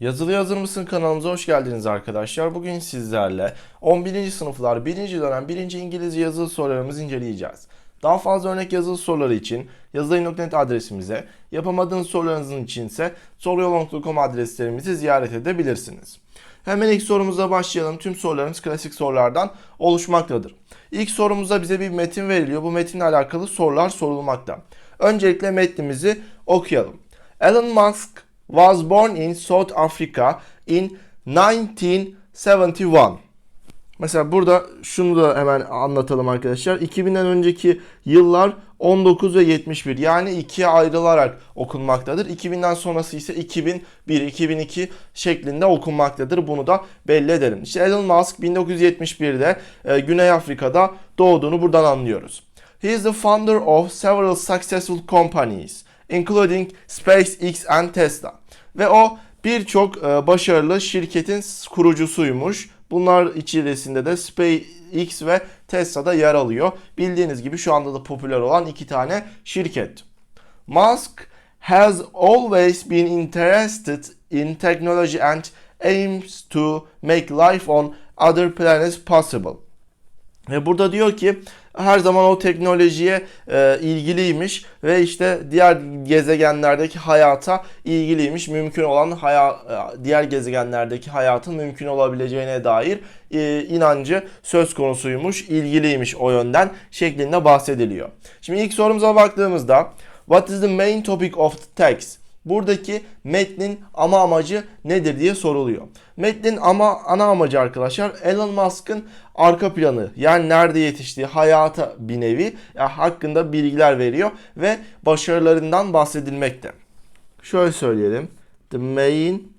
Yazılı Hazır mısın kanalımıza hoş geldiniz arkadaşlar. Bugün sizlerle 11. sınıflar 1. dönem 1. İngilizce yazılı sorularımızı inceleyeceğiz. Daha fazla örnek yazılı soruları için yazılayın.net adresimize, yapamadığınız sorularınızın için ise soruyorlong.com adreslerimizi ziyaret edebilirsiniz. Hemen ilk sorumuza başlayalım. Tüm sorularımız klasik sorulardan oluşmaktadır. İlk sorumuzda bize bir metin veriliyor. Bu metinle alakalı sorular sorulmakta. Öncelikle metnimizi okuyalım. Elon Musk was born in South Africa in 1971. Mesela burada şunu da hemen anlatalım arkadaşlar. 2000'den önceki yıllar 19 ve 71 yani ikiye ayrılarak okunmaktadır. 2000'den sonrası ise 2001, 2002 şeklinde okunmaktadır. Bunu da belli edelim. İşte Elon Musk 1971'de e, Güney Afrika'da doğduğunu buradan anlıyoruz. He is the founder of several successful companies including SpaceX and Tesla. Ve o birçok e, başarılı şirketin kurucusuymuş. Bunlar içerisinde de SpaceX ve Tesla'da yer alıyor. Bildiğiniz gibi şu anda da popüler olan iki tane şirket. Musk has always been interested in technology and aims to make life on other planets possible. Ve burada diyor ki her zaman o teknolojiye e, ilgiliymiş ve işte diğer gezegenlerdeki hayata ilgiliymiş. Mümkün olan haya, e, diğer gezegenlerdeki hayatın mümkün olabileceğine dair e, inancı söz konusuymuş, ilgiliymiş o yönden şeklinde bahsediliyor. Şimdi ilk sorumuza baktığımızda What is the main topic of the text? Buradaki metnin ama amacı nedir diye soruluyor. Metnin ama ana amacı arkadaşlar Elon Musk'ın arka planı yani nerede yetiştiği hayata bir nevi yani hakkında bilgiler veriyor ve başarılarından bahsedilmekte. Şöyle söyleyelim. The main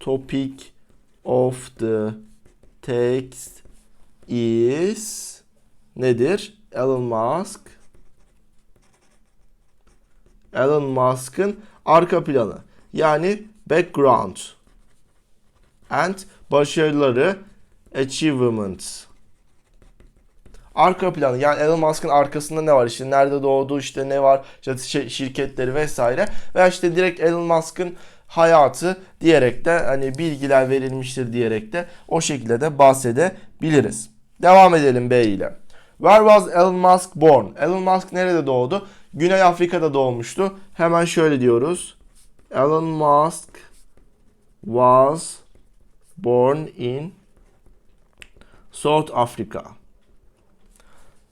topic of the text is nedir? Elon Musk Elon Musk'ın arka planı yani background and başarıları achievements. Arka planı yani Elon Musk'ın arkasında ne var işte nerede doğdu işte ne var işte şirketleri vesaire veya işte direkt Elon Musk'ın hayatı diyerek de hani bilgiler verilmiştir diyerek de o şekilde de bahsedebiliriz. Devam edelim B ile. Where was Elon Musk born? Elon Musk nerede doğdu? Güney Afrika'da doğmuştu. Hemen şöyle diyoruz. Elon Musk was born in South Africa.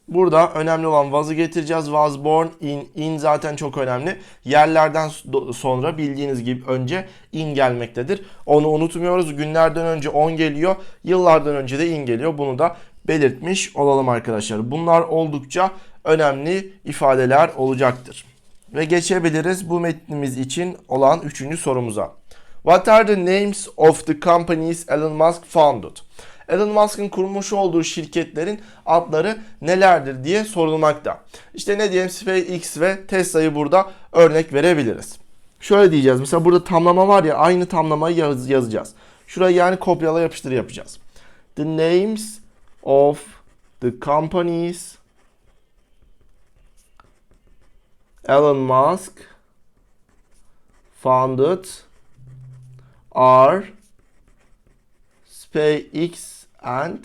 Burada önemli olan was'ı getireceğiz. Was born in. In zaten çok önemli. Yerlerden so- sonra bildiğiniz gibi önce in gelmektedir. Onu unutmuyoruz. Günlerden önce on geliyor. Yıllardan önce de in geliyor. Bunu da belirtmiş olalım arkadaşlar. Bunlar oldukça önemli ifadeler olacaktır. Ve geçebiliriz bu metnimiz için olan üçüncü sorumuza. What are the names of the companies Elon Musk founded? Elon Musk'ın kurmuş olduğu şirketlerin adları nelerdir diye sorulmakta. İşte ne diyelim SpaceX ve Tesla'yı burada örnek verebiliriz. Şöyle diyeceğiz mesela burada tamlama var ya aynı tamlamayı yaz- yazacağız. Şuraya yani kopyala yapıştır yapacağız. The names of the companies Elon Musk founded are SpaceX and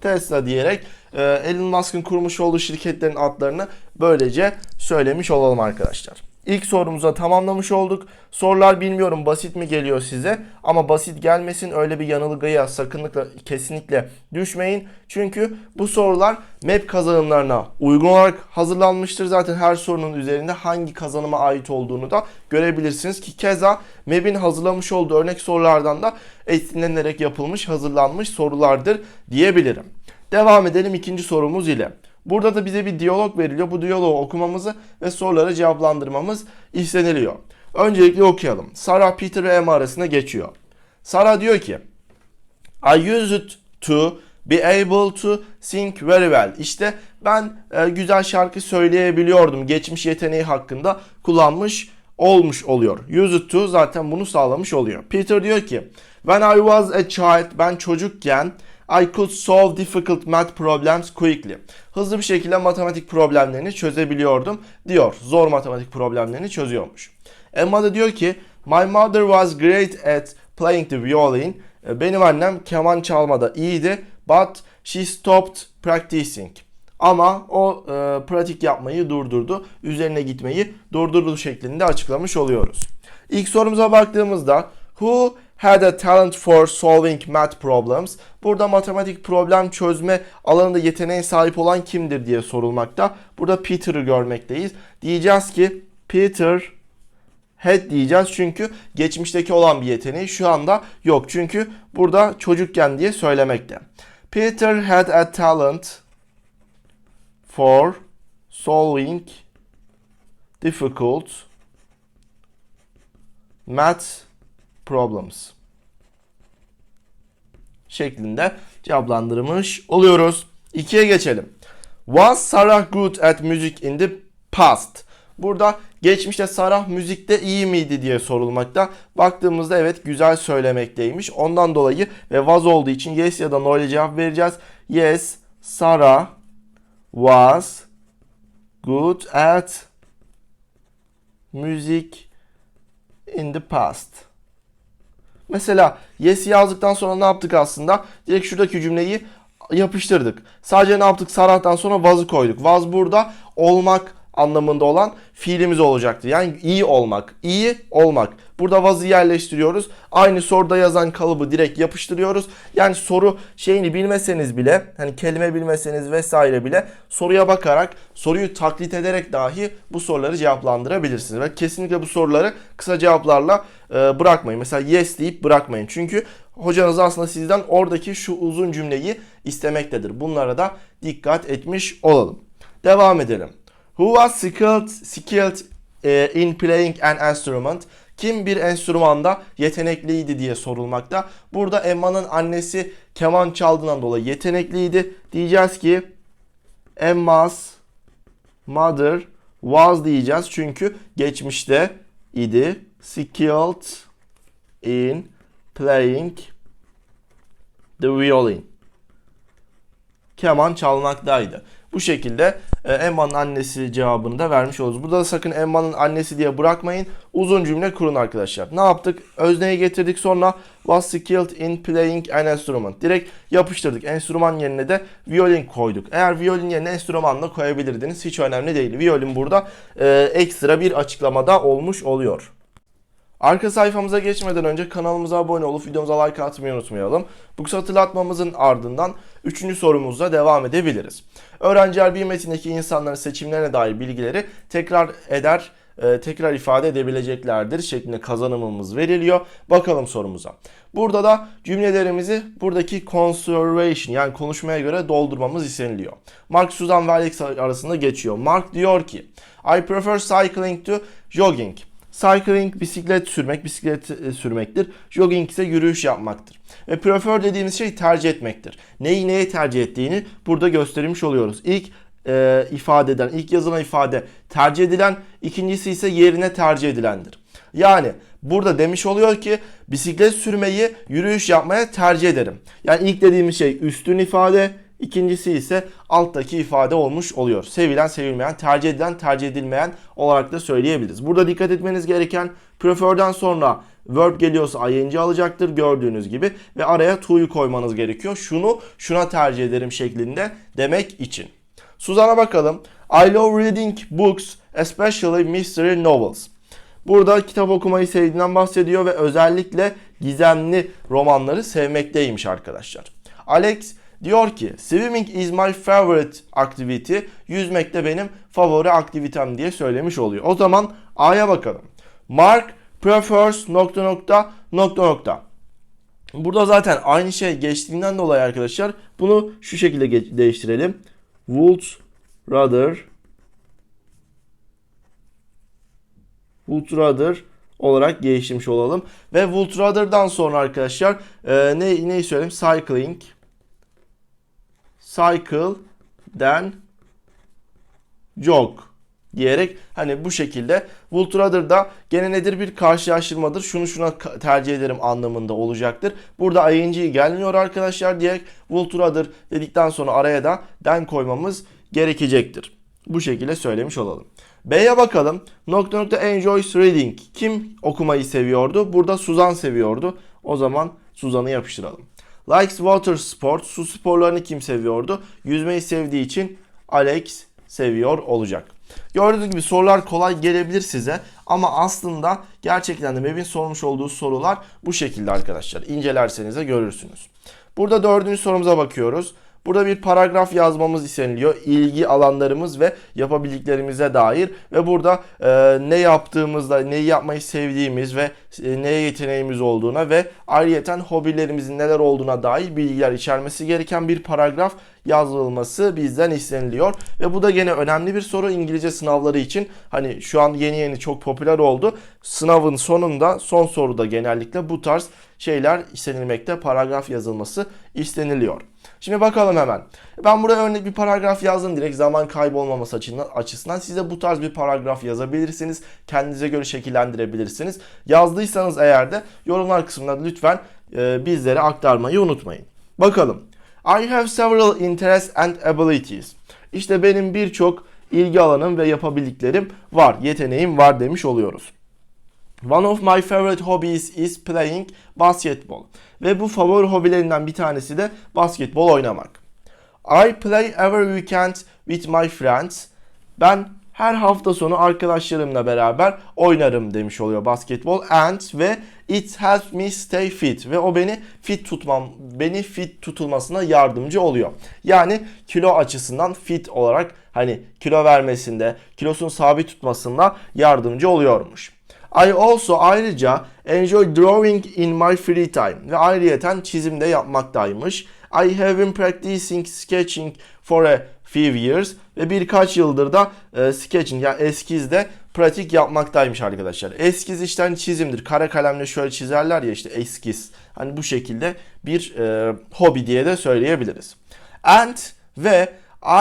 Tesla diyerek e, Elon Musk'ın kurmuş olduğu şirketlerin adlarını böylece söylemiş olalım arkadaşlar. İlk sorumuza tamamlamış olduk. Sorular bilmiyorum basit mi geliyor size ama basit gelmesin öyle bir yanılgıya sakınlıkla kesinlikle düşmeyin. Çünkü bu sorular map kazanımlarına uygun olarak hazırlanmıştır. Zaten her sorunun üzerinde hangi kazanıma ait olduğunu da görebilirsiniz ki keza map'in hazırlamış olduğu örnek sorulardan da esinlenerek yapılmış hazırlanmış sorulardır diyebilirim. Devam edelim ikinci sorumuz ile. Burada da bize bir diyalog veriliyor. Bu diyaloğu okumamızı ve soruları cevaplandırmamız isteniliyor. Öncelikle okuyalım. Sarah, Peter ve Emma arasında geçiyor. Sarah diyor ki I use it to be able to sing very well. İşte ben e, güzel şarkı söyleyebiliyordum. Geçmiş yeteneği hakkında kullanmış olmuş oluyor. Use it to zaten bunu sağlamış oluyor. Peter diyor ki When I was a child ben çocukken I could solve difficult math problems quickly. Hızlı bir şekilde matematik problemlerini çözebiliyordum diyor. Zor matematik problemlerini çözüyormuş. Emma da diyor ki My mother was great at playing the violin. Benim annem keman çalmada iyiydi. But she stopped practicing. Ama o e, pratik yapmayı durdurdu. Üzerine gitmeyi durdurdu şeklinde açıklamış oluyoruz. İlk sorumuza baktığımızda Who had a talent for solving math problems? Burada matematik problem çözme alanında yeteneğe sahip olan kimdir diye sorulmakta. Burada Peter'ı görmekteyiz. Diyeceğiz ki Peter had diyeceğiz çünkü geçmişteki olan bir yeteneği şu anda yok. Çünkü burada çocukken diye söylemekte. Peter had a talent for solving difficult math problems şeklinde cevaplandırmış oluyoruz. İkiye geçelim. Was Sarah good at music in the past? Burada geçmişte Sarah müzikte iyi miydi diye sorulmakta. Baktığımızda evet güzel söylemekteymiş. Ondan dolayı ve was olduğu için yes ya da no ile cevap vereceğiz. Yes, Sarah was good at music in the past. Mesela yes yazdıktan sonra ne yaptık aslında? Direkt şuradaki cümleyi yapıştırdık. Sadece ne yaptık? Sarah'tan sonra was'ı koyduk. Was burada olmak anlamında olan fiilimiz olacaktı. Yani iyi olmak, iyi olmak. Burada was'ı yerleştiriyoruz. Aynı soruda yazan kalıbı direkt yapıştırıyoruz. Yani soru şeyini bilmeseniz bile, hani kelime bilmeseniz vesaire bile soruya bakarak, soruyu taklit ederek dahi bu soruları cevaplandırabilirsiniz. Ve kesinlikle bu soruları kısa cevaplarla e, bırakmayın. Mesela yes deyip bırakmayın. Çünkü hocanız aslında sizden oradaki şu uzun cümleyi istemektedir. Bunlara da dikkat etmiş olalım. Devam edelim. Who was skilled, skilled eh, in playing an instrument? Kim bir enstrümanda yetenekliydi diye sorulmakta. Burada Emma'nın annesi keman çaldığından dolayı yetenekliydi. Diyeceğiz ki Emma's mother was diyeceğiz. Çünkü geçmişte idi. Skilled in playing the violin. Keman çalmaktaydı. Bu şekilde e, Emma'nın annesi cevabını da vermiş oluruz. Burada da sakın Emma'nın annesi diye bırakmayın. Uzun cümle kurun arkadaşlar. Ne yaptık? Özneyi getirdik sonra was skilled in playing an instrument. Direkt yapıştırdık. Enstrüman yerine de violin koyduk. Eğer violin yerine enstrüman da koyabilirdiniz. Hiç önemli değil. Violin burada e, ekstra bir açıklamada olmuş oluyor. Arka sayfamıza geçmeden önce kanalımıza abone olup videomuza like atmayı unutmayalım. Bu kısa hatırlatmamızın ardından 3. sorumuzla devam edebiliriz. Öğrenciler bir metindeki insanların seçimlerine dair bilgileri tekrar eder, e, tekrar ifade edebileceklerdir şeklinde kazanımımız veriliyor. Bakalım sorumuza. Burada da cümlelerimizi buradaki conservation yani konuşmaya göre doldurmamız isteniliyor. Mark, Susan ve Alex arasında geçiyor. Mark diyor ki I prefer cycling to jogging. Cycling bisiklet sürmek, bisiklet e, sürmektir. Jogging ise yürüyüş yapmaktır. Ve prefer dediğimiz şey tercih etmektir. Neyi neye tercih ettiğini burada göstermiş oluyoruz. İlk e, ifade eden, ilk yazılan ifade tercih edilen, ikincisi ise yerine tercih edilendir. Yani burada demiş oluyor ki bisiklet sürmeyi yürüyüş yapmaya tercih ederim. Yani ilk dediğimiz şey üstün ifade, İkincisi ise alttaki ifade olmuş oluyor. Sevilen, sevilmeyen, tercih edilen, tercih edilmeyen olarak da söyleyebiliriz. Burada dikkat etmeniz gereken prefer'den sonra verb geliyorsa ing alacaktır gördüğünüz gibi ve araya to'yu koymanız gerekiyor. Şunu şuna tercih ederim şeklinde demek için. Suzan'a bakalım. I love reading books, especially mystery novels. Burada kitap okumayı sevdiğinden bahsediyor ve özellikle gizemli romanları sevmekteymiş arkadaşlar. Alex Diyor ki swimming is my favorite activity. Yüzmek de benim favori aktivitem diye söylemiş oluyor. O zaman A'ya bakalım. Mark prefers nokta nokta nokta nokta. Burada zaten aynı şey geçtiğinden dolayı arkadaşlar bunu şu şekilde değiştirelim. Would rather would rather olarak değiştirmiş olalım. Ve would rather'dan sonra arkadaşlar e, ne, neyi söyleyeyim? Cycling cycle then jog diyerek hani bu şekilde would rather da gene nedir bir karşılaştırmadır. Şunu şuna tercih ederim anlamında olacaktır. Burada ing gelmiyor arkadaşlar diye would rather dedikten sonra araya da den koymamız gerekecektir. Bu şekilde söylemiş olalım. B'ye bakalım. Nokta nokta enjoys reading. Kim okumayı seviyordu? Burada Suzan seviyordu. O zaman Suzan'ı yapıştıralım. Likes water sport. Su sporlarını kim seviyordu? Yüzmeyi sevdiği için Alex seviyor olacak. Gördüğünüz gibi sorular kolay gelebilir size ama aslında gerçekten de MEB'in sormuş olduğu sorular bu şekilde arkadaşlar. İncelerseniz de görürsünüz. Burada dördüncü sorumuza bakıyoruz. Burada bir paragraf yazmamız isteniliyor. İlgi alanlarımız ve yapabildiklerimize dair ve burada e, ne yaptığımızda, neyi yapmayı sevdiğimiz ve e, neye yeteneğimiz olduğuna ve ayrıyeten hobilerimizin neler olduğuna dair bilgiler içermesi gereken bir paragraf yazılması bizden isteniliyor. Ve bu da gene önemli bir soru İngilizce sınavları için. Hani şu an yeni yeni çok popüler oldu. Sınavın sonunda son soruda genellikle bu tarz şeyler istenilmekte. Paragraf yazılması isteniliyor. Şimdi bakalım hemen. Ben buraya örnek bir paragraf yazdım direkt zaman kaybolmaması açısından, açısından. Size bu tarz bir paragraf yazabilirsiniz. Kendinize göre şekillendirebilirsiniz. Yazdıysanız eğer de yorumlar kısmında lütfen e, bizlere aktarmayı unutmayın. Bakalım. I have several interests and abilities. İşte benim birçok ilgi alanım ve yapabildiklerim var, yeteneğim var demiş oluyoruz. One of my favorite hobbies is playing basketball. Ve bu favori hobilerinden bir tanesi de basketbol oynamak. I play every weekend with my friends. Ben her hafta sonu arkadaşlarımla beraber oynarım demiş oluyor basketbol. And ve it helps me stay fit ve o beni fit tutmam, beni fit tutulmasına yardımcı oluyor. Yani kilo açısından fit olarak hani kilo vermesinde, kilosunu sabit tutmasında yardımcı oluyormuş. I also ayrıca enjoy drawing in my free time ve ayrıyeten çizim de yapmaktaymış. I have been practicing sketching for a few years ve birkaç yıldır da e, sketching yani eskizde pratik yapmaktaymış arkadaşlar. Eskiz işte hani çizimdir. Kara kalemle şöyle çizerler ya işte eskiz. Hani bu şekilde bir e, hobi diye de söyleyebiliriz. And ve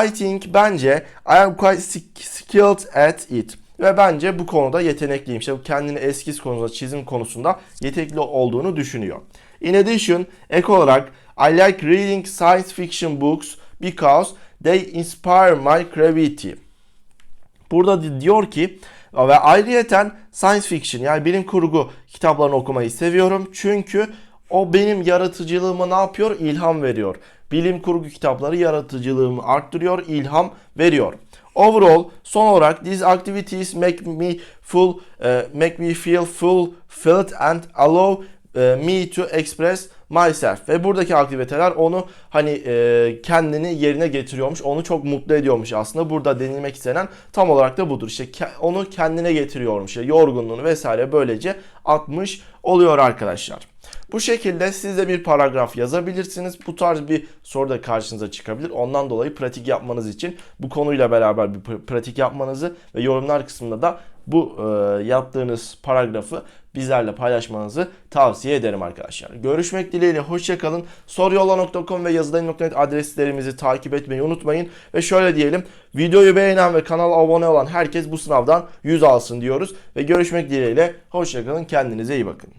I think bence I am quite skilled at it. Ve bence bu konuda yetenekliyim. İşte kendini eskiz konusunda, çizim konusunda yetenekli olduğunu düşünüyor. In addition, ek olarak I like reading science fiction books because they inspire my creativity. Burada diyor ki ve ayrıyeten science fiction yani bilim kurgu kitaplarını okumayı seviyorum. Çünkü o benim yaratıcılığıma ne yapıyor? İlham veriyor. Bilim kurgu kitapları yaratıcılığımı arttırıyor, ilham veriyor. Overall, son olarak these activities make me full, uh, make me feel fulfilled and allow uh, me to express myself. Ve buradaki aktiviteler onu hani e, kendini yerine getiriyormuş, onu çok mutlu ediyormuş aslında. Burada denilmek istenen tam olarak da budur. İşte ke- onu kendine getiriyormuş, yorgunluğunu vesaire böylece atmış oluyor arkadaşlar. Bu şekilde siz de bir paragraf yazabilirsiniz. Bu tarz bir soru da karşınıza çıkabilir. Ondan dolayı pratik yapmanız için bu konuyla beraber bir pr- pratik yapmanızı ve yorumlar kısmında da bu e, yaptığınız paragrafı bizlerle paylaşmanızı tavsiye ederim arkadaşlar. Görüşmek dileğiyle hoşçakalın. Soruyola.com ve yazıdayım.net adreslerimizi takip etmeyi unutmayın. Ve şöyle diyelim videoyu beğenen ve kanala abone olan herkes bu sınavdan 100 alsın diyoruz. Ve görüşmek dileğiyle hoşçakalın kendinize iyi bakın.